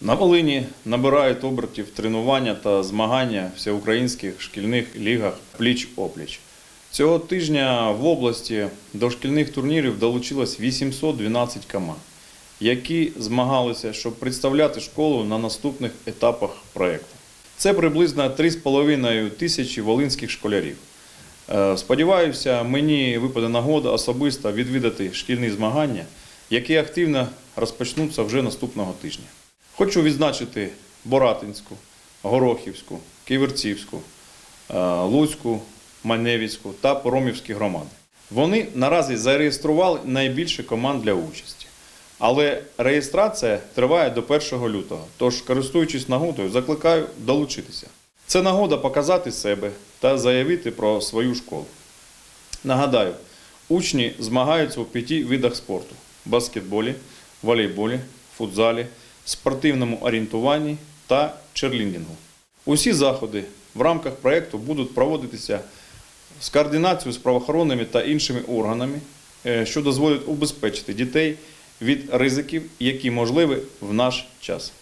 На Волині набирають обертів тренування та змагання всеукраїнських шкільних лігах пліч-опліч. Цього тижня в області до шкільних турнірів долучилось 812 команд, які змагалися, щоб представляти школу на наступних етапах проєкту. Це приблизно 3,5 тисячі волинських школярів. Е, Сподіваюся, мені випаде нагода особисто відвідати шкільні змагання, які активно розпочнуться вже наступного тижня. Хочу відзначити Боратинську, Горохівську, Ківерцівську, е, Луцьку, Маневицьку та Поромівські громади. Вони наразі зареєстрували найбільше команд для участі. Але реєстрація триває до 1 лютого, тож, користуючись нагодою, закликаю долучитися. Це нагода показати себе та заявити про свою школу. Нагадаю, учні змагаються у п'яти видах спорту: баскетболі, волейболі, футзалі, спортивному орієнтуванні та черлінгінгу. Усі заходи в рамках проєкту будуть проводитися з координацією з правоохоронними та іншими органами, е, що дозволить убезпечити дітей від ризиків, які можливі в наш час.